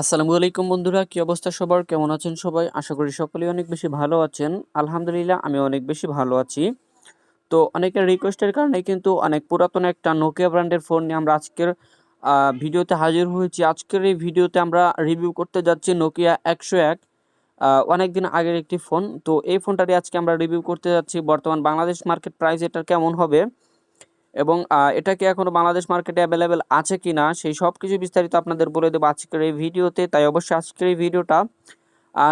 আসসালামু আলাইকুম বন্ধুরা, কি অবস্থা সবার? কেমন আছেন সবাই? আশা করি সকলেই অনেক বেশি ভালো আছেন। আলহামদুলিল্লাহ আমি অনেক বেশি ভালো আছি। তো অনেকের রিকোয়েস্টের কারণে কিন্তু অনেক পুরাতন একটা নোকিয়া ব্র্যান্ডের ফোন নিয়ে আমরা আজকের ভিডিওতে হাজির হয়েছি। আজকের এই ভিডিওতে আমরা রিভিউ করতে যাচ্ছি নোকিয়া একশো এক অনেক দিন আগের একটি ফোন তো এই ফোনটারই আজকে আমরা রিভিউ করতে যাচ্ছি। বর্তমান বাংলাদেশ মার্কেট প্রাইস এটার কেমন হবে? এবং এটা কি এখনও বাংলাদেশ মার্কেটে অ্যাভেলেবেল আছে কি না সেই সব কিছু বিস্তারিত আপনাদের বলে দেবো আজকের এই ভিডিওতে। তাই অবশ্যই আজকের এই ভিডিওটা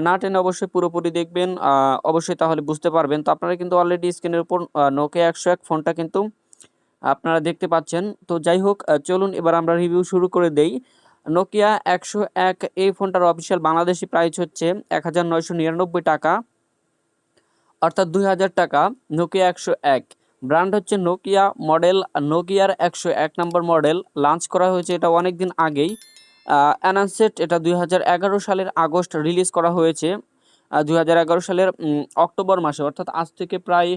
না টেনে অবশ্যই পুরোপুরি দেখবেন অবশ্যই তাহলে বুঝতে পারবেন। তো আপনারা কিন্তু অলরেডি স্ক্রিনের উপর নোকিয়া একশো এক ফোনটা কিন্তু আপনারা দেখতে পাচ্ছেন। তো যাই হোক চলুন এবার আমরা রিভিউ শুরু করে দেই। নোকিয়া একশো এক, এই ফোনটার অফিসিয়াল বাংলাদেশি প্রাইস হচ্ছে এক হাজার নয়শো নিরানব্বই টাকা, অর্থাৎ দুই হাজার টাকা নোকিয়া একশো এক। ব্র্যান্ড হচ্ছে নোকিয়া মডেল, নোকিয়ার একশো এক নম্বর মডেল। লঞ্চ করা হয়েছে এটা অনেক দিন আগেই অ্যানান্সেট এটা দুই হাজার এগারো সালের আগস্ট রিলিজ করা হয়েছে। দুই হাজার এগারো সালের অক্টোবর মাসে, অর্থাৎ আজ থেকে প্রায়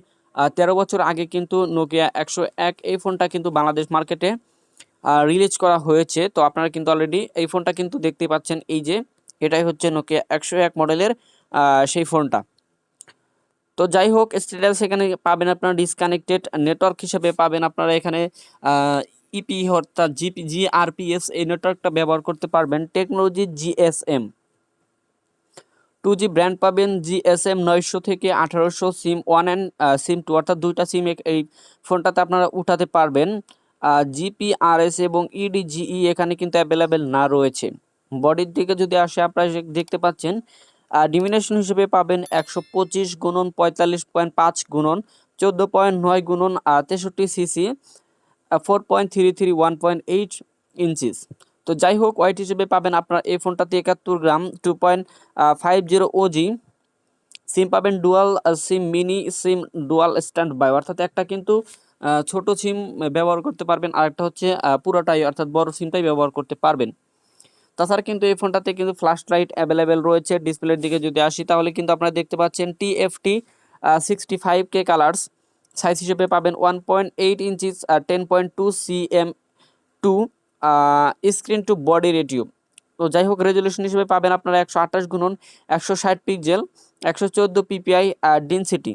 তেরো বছর আগে কিন্তু নোকিয়া একশো এক এই ফোনটা কিন্তু বাংলাদেশ মার্কেটে রিলিজ করা হয়েছে। তো আপনারা কিন্তু অলরেডি এই ফোনটা কিন্তু দেখতে পাচ্ছেন। এই যে, এটাই হচ্ছে নোকিয়া একশো এক মডেলের সেই ফোনটা। তো যাই হোক স্ট্যাটাস এখানে পাবেন আপনারা ডিসকানেক্টেড নেটওয়ার্ক হিসেবে পাবেন আপনারা এখানে ইপি অর্থাৎ জিপি জিআরপিএস এই নেটওয়ার্কটা ব্যবহার করতে পারবেন। Technology GSM two G brand পাবেন জিএসএম নয়শো থেকে আঠারোশো SIM one and SIM two অর্থাৎ দুইটা সিম এই ফোনটাতে আপনারা উঠাতে পারবেন। জিপিআরএস এবং E ইডিজিই এখানে কিন্তু অ্যাভেলেবেল না রয়েছে। বডির দিকে যদি আসে, আপনারা দেখতে পাচ্ছেন ডিমিনেশন হিসেবে পাবেন একশো পঁচিশ গুণন পঁয়তাল্লিশ পয়েন্ট পাঁচ গুণন, চোদ্দ পয়েন্ট নয় গুণন তেষট্টি CC four point three three one point eight inches তো যাই হোক ওয়াইট হিসেবে পাবেন আপনার এই ফোনটাতে একাত্তর gram two point five zero OG SIM পাবেন dual SIM mini SIM dual standby অর্থাৎ একটা কিন্তু ছোট সিম ব্যবহার করতে পারবেন। আর একটা হচ্ছে পুরোটাই, অর্থাৎ বড় সিমটাই ব্যবহার করতে পারবেন। তাছাড়া কিন্তু এই ফোনটাতে কিন্তু ফ্ল্যাশ লাইট অ্যাভেলেবেল রয়েছে ডিসপ্লের দিকে যদি আসি তাহলে কিন্তু আপনারা দেখতে পাচ্ছেন T TFT sixty five K colours size হিসেবে পাবেন one point eight inches ten point two CM to screen to body ratio তো যাই হোক রেজলিউশন হিসেবে পাবেন আপনারা একশো আঠাশ গুণন একশো ষাট পিক্সেল একশো চোদ্দ পিপিআই ডেনসিটি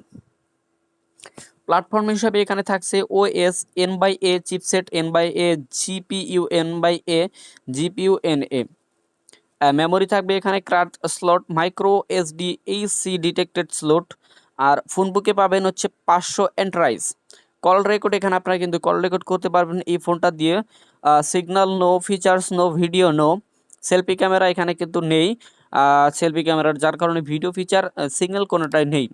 প্ল্যাটফর্ম হিসাবে এখানে থাকছে O S N by A chipset N by A GPU N by A GPU N A memory থাকবে এখানে card slot micro SD HC detected slot আর ফোন বুকে পাবেন হচ্ছে পাঁচশো এন্ট্রাইজ call record এখানে আপনারা কিন্তু কল রেকর্ড করতে পারবেন এই ফোনটা দিয়ে। Signal no features no video no selfie camera এখানে কিন্তু নেই। সেলফি ক্যামেরার যার কারণে ভিডিও ফিচার সিগন্যাল কোনোটাই নেই।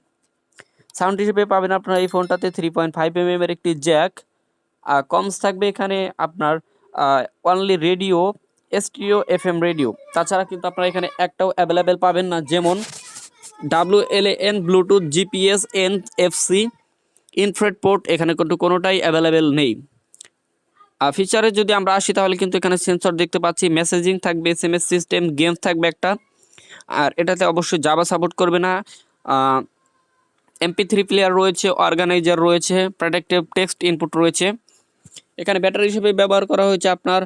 সাউন্ড হিসেবে পাবেন আপনারা এই ফোনটাতে থ্রি পয়েন্ট ফাইভ এম এর একটি জ্যাক কমস থাকবে এখানে আপনার only radio stereo F M radio তাছাড়া কিন্তু আপনারা এখানে একটাও অ্যাভেলেবেল পাবেন না, যেমন W L N Bluetooth GPS N FC infrared port এখানে কিন্তু কোনোটাই অ্যাভেলেবেল নেই। ফিচারে যদি আমরা আসি তাহলে কিন্তু এখানে সেন্সর দেখতে পাচ্ছি মেসেজিং থাকবে S M S system games থাকবে একটা। আর এটাতে অবশ্যই জাবা সাপোর্ট করবে না। এমপি থ্রি প্লেয়ার রয়েছে অর্গানাইজার রয়েছে প্রোটেক্টিভ টেক্সট ইনপুট রয়েছে। এখানে ব্যাটারি হিসেবে ব্যবহার করা হয়েছে আপনার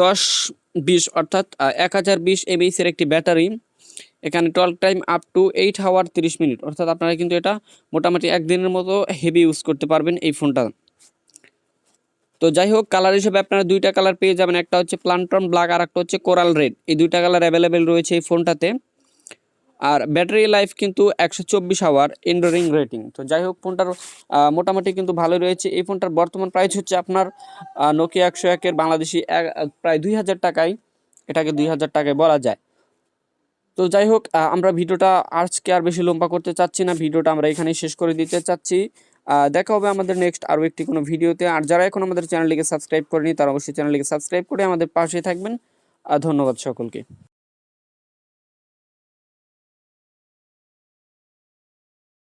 দশ বিশ অর্থাৎ এক হাজার বিশ এমএইচের একটি ব্যাটারি এখানে talk time up to eight hour তিরিশ মিনিট অর্থাৎ আপনারা কিন্তু এটা মোটামুটি একদিনের মতো হেভি ইউজ করতে পারবেন এই ফোনটা তো যাই হোক কালার হিসেবে আপনারা দুইটা কালার পেয়ে যাবেন। একটা হচ্ছে প্লান্টন ব্ল্যাক আর একটা হচ্ছে কোরাল রেড এই দুইটা কালার অ্যাভেলেবেল রয়েছে এই ফোনটাতে আর ব্যাটারি লাইফ কিন্তু একশো চব্বিশ আওয়ার ইন্ডোরিং রেটিং তো যাই হোক, ফোনটার মোটামুটি কিন্তু ভালো রয়েছে। এই ফোনটার বর্তমান প্রাইস হচ্ছে আপনার নোকিয়া একশো একের বাংলাদেশি প্রায় দুই হাজার টাকায়। এটাকে দুই হাজার টাকায় বলা যায়। তো যাই হোক আমরা ভিডিওটা আজকে আর বেশি লম্বা করতে চাচ্ছি না। ভিডিওটা আমরা এখানেই শেষ করে দিতে চাচ্ছি। দেখা হবে আমাদের নেক্সট আরও একটি কোনো ভিডিওতে। আর যারা এখন আমাদের চ্যানেলটিকে সাবস্ক্রাইব করেনি, তারা অবশ্যই চ্যানেলটিকে সাবস্ক্রাইব করে আমাদের পাশে থাকবেন। ধন্যবাদ সকলকে।